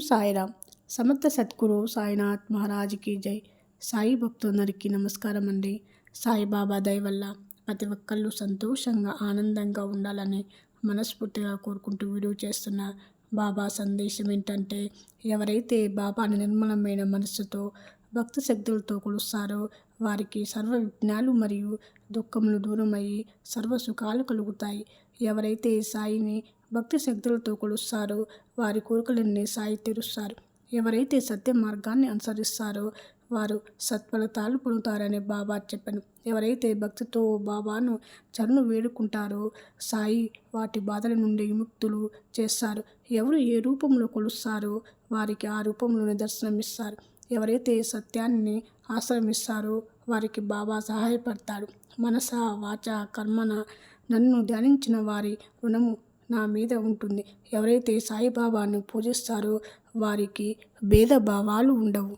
సాయిరామ్. సమర్థ సద్గురు సాయినాథ్ మహారాజ్కి జై. సాయి భక్తులందరికీ నమస్కారం అండి సాయిబాబా దయ వల్ల ప్రతి ఒక్కళ్ళు సంతోషంగా ఆనందంగా ఉండాలని మనస్ఫూర్తిగా కోరుకుంటూ వీడియో చేస్తున్న బాబా సందేశం ఏంటంటే ఎవరైతే బాబాని నిర్మలమైన మనస్సుతో భక్తి శక్తులతో కొలుస్తారో. వారికి సర్వ విఘ్నాలు మరియు దుఃఖములు దూరమయ్యి సర్వ సుఖాలు కలుగుతాయి. ఎవరైతే సాయిని భక్తి శక్తులతో కొలుస్తారో వారి కోరికలన్నీ సాయి తీరుస్తారు. ఎవరైతే సత్య మార్గాన్ని అనుసరిస్తారో వారు సత్ఫలితాలు పొందుతారని బాబా చెప్పాను. ఎవరైతే భక్తితో బాబాను చరణు వేడుకుంటారో సాయి వాటి బాధల నుండి విముక్తులు చేస్తారు. ఎవరు ఏ రూపంలో కొలుస్తారో వారికి ఆ రూపంలోనే దర్శనమిస్తారు. ఎవరైతే సత్యాన్ని ఆశ్రమిస్తారో వారికి బాబా సహాయపడతాడు. మనస వాచ కర్మన నన్ను ధ్యానించిన వారి రుణము నా మీద ఉంటుంది. ఎవరైతే సాయిబాబాను పూజిస్తారో వారికి భేదభావాలు ఉండవు.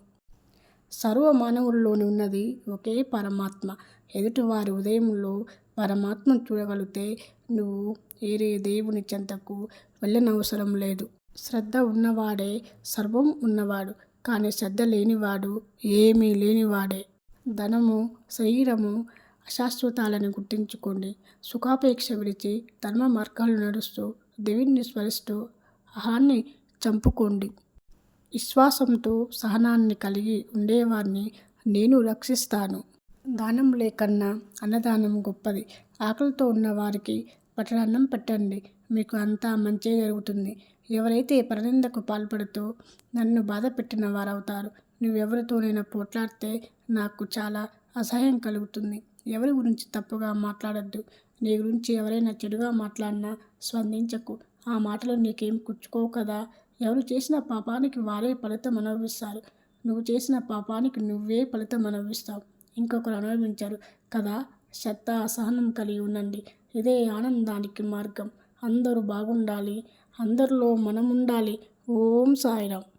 సర్వ మానవుల్లోని ఉన్నది ఒకే పరమాత్మ. ఎదుటివారి ఉదయంలో పరమాత్మ చూడగలిగితే నువ్వు ఏరే దేవుని చెంతకు వెళ్ళనవసరం లేదు. శ్రద్ధ ఉన్నవాడే సర్వం ఉన్నవాడు. కానీ శ్రద్ధ లేనివాడు ఏమీ లేనివాడే. ధనము శరీరము అశాశ్వతాలను గుర్తించుకోండి. సుఖాపేక్ష విడిచి ధర్మ మార్గాలు నడుస్తూ దేవుణ్ణి స్మరిస్తూ అహాన్ని చంపుకోండి. విశ్వాసంతో సహనాన్ని కలిగి ఉండేవారిని నేను రక్షిస్తాను. దానం లేకన్నా అన్నదానం గొప్పది. ఆకలితో ఉన్న వారికి పట్టడాన్నం పెట్టండి. మీకు అంతా మంచి జరుగుతుంది. ఎవరైతే పరనిందకు పాల్పడుతూ నన్ను బాధ పెట్టిన వారవుతారు నువ్వెవరితోనైనా పోట్లాడితే నాకు చాలా అసహ్యం కలుగుతుంది. ఎవరి గురించి తప్పుగా మాట్లాడద్దు. నీ గురించి ఎవరైనా చెడుగా మాట్లాడినా స్పందించకు. ఆ మాటలు నీకేం కుచ్చుకోవు కదా? ఎవరు చేసిన పాపానికి వారే ఫలితం అనుభవిస్తారు. నువ్వు చేసిన పాపానికి నువ్వే ఫలితం అనుభవిస్తావు. ఇంకొకరు అనుభవించారు కదా? శ్రద్ధ అసహనం కలిగి ఉండండి. ఇదే ఆనందానికి మార్గం. అందరూ బాగుండాలి. అందరిలో మనం ఉండాలి ఓం సాయిరామ్.